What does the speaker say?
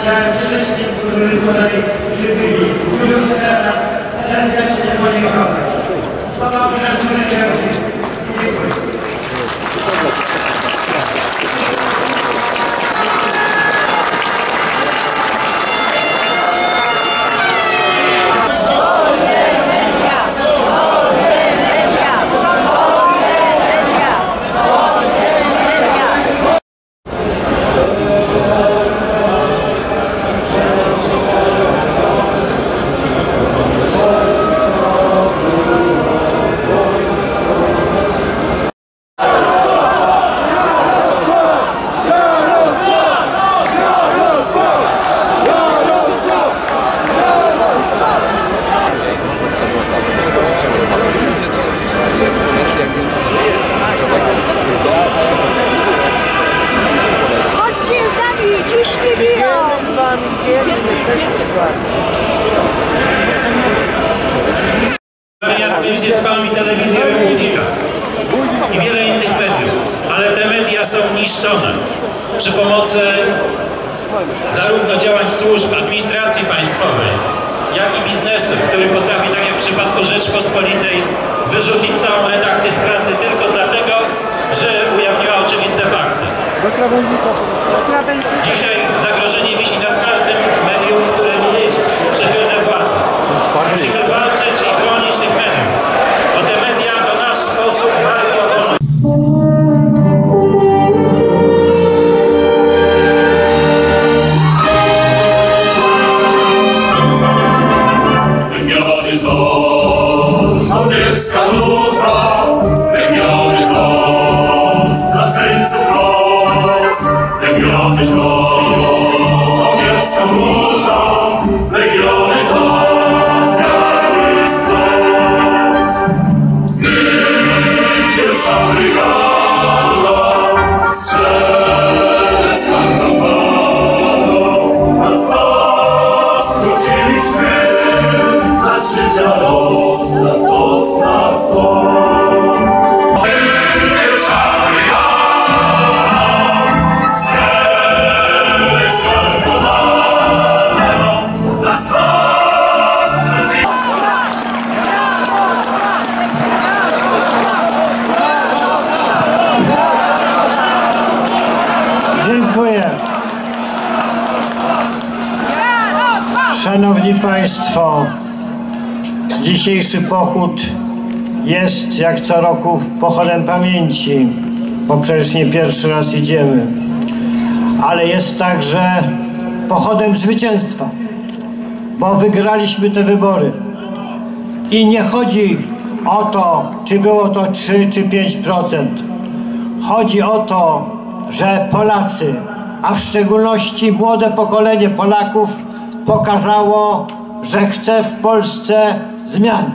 Chciałem wszystkim, którzy tutaj przybyli, Jak będzie trwała mi telewizja Republika i wiele innych mediów, ale te media są niszczone przy pomocy zarówno działań służb administracji państwowej, jak i biznesu, który potrafi, tak jak w przypadku Rzeczpospolitej, wyrzucić całą redakcję z pracy tylko dlatego, że ujawniła oczywiste fakty. Amen. Szanowni Państwo, dzisiejszy pochód jest jak co roku pochodem pamięci, bo przecież nie pierwszy raz idziemy, ale jest także pochodem zwycięstwa, bo wygraliśmy te wybory. I nie chodzi o to, czy było to 3 czy 5%. Chodzi o to, że Polacy, a w szczególności młode pokolenie Polaków pokazało, że chce w Polsce zmian.